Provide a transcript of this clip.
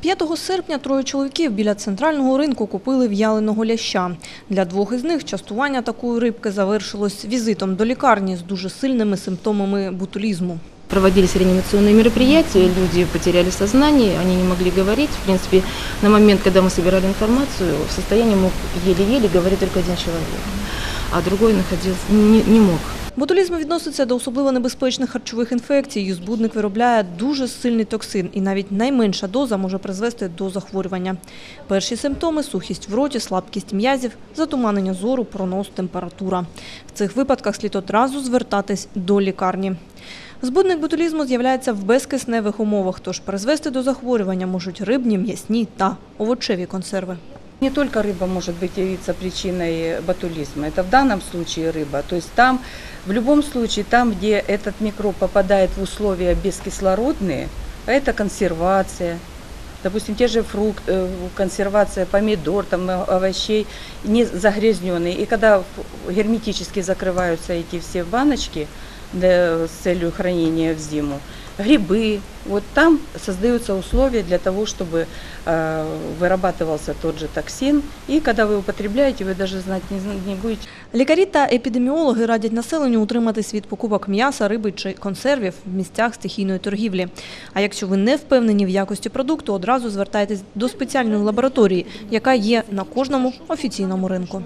5 серпня троє чоловіків біля центрального ринку купили в'яленого ляща. Для двох із них частування такої рибки завершилось візитом до лікарні з дуже сильними симптомами ботулізму. Проводились реанимационные мероприятия, люди потеряли сознание, они не могли говорить. В принципе, на момент, когда мы собирали информацию, в состоянии мог еле-еле говорить только один человек, а другой находился, не, не мог. Ботулізм відноситься до особливо небезпечних харчових інфекцій. Її збудник виробляє дуже сильний токсин, і навіть найменша доза може призвести до захворювання. Перші симптоми – сухість в роті, слабкість м'язів, затуманення зору, пронос, температура. В цих випадках слід одразу звертатись до лікарні. Збудник ботулізму з'являється в безкисневих умовах, тож призвести до захворювання можуть рибні, м'ясні та овочеві консерви. Не только рыба может быть явиться причиной ботулизма, это в данном случае рыба. То есть там, в любом случае, там, где этот микроб попадает в условия бескислородные, это консервация, допустим, те же фрукты, консервация помидор, там, э, овощей, не загрязненные. И когда в- герметически закрываются эти все баночки для- с целью хранения в зиму, грибы, вот там создаются условия для того, чтобы э, вырабатывался тот же токсин. И когда вы употребляете, вы даже знать не, зн- не будете, Лікарі та епідеміологи радять населенню утриматись від покупок м'яса, риби чи консервів в місцях стихійної торгівлі. А якщо ви не впевнені в якості продукту, одразу звертайтесь до спеціальної лабораторії, яка є на кожному офіційному ринку.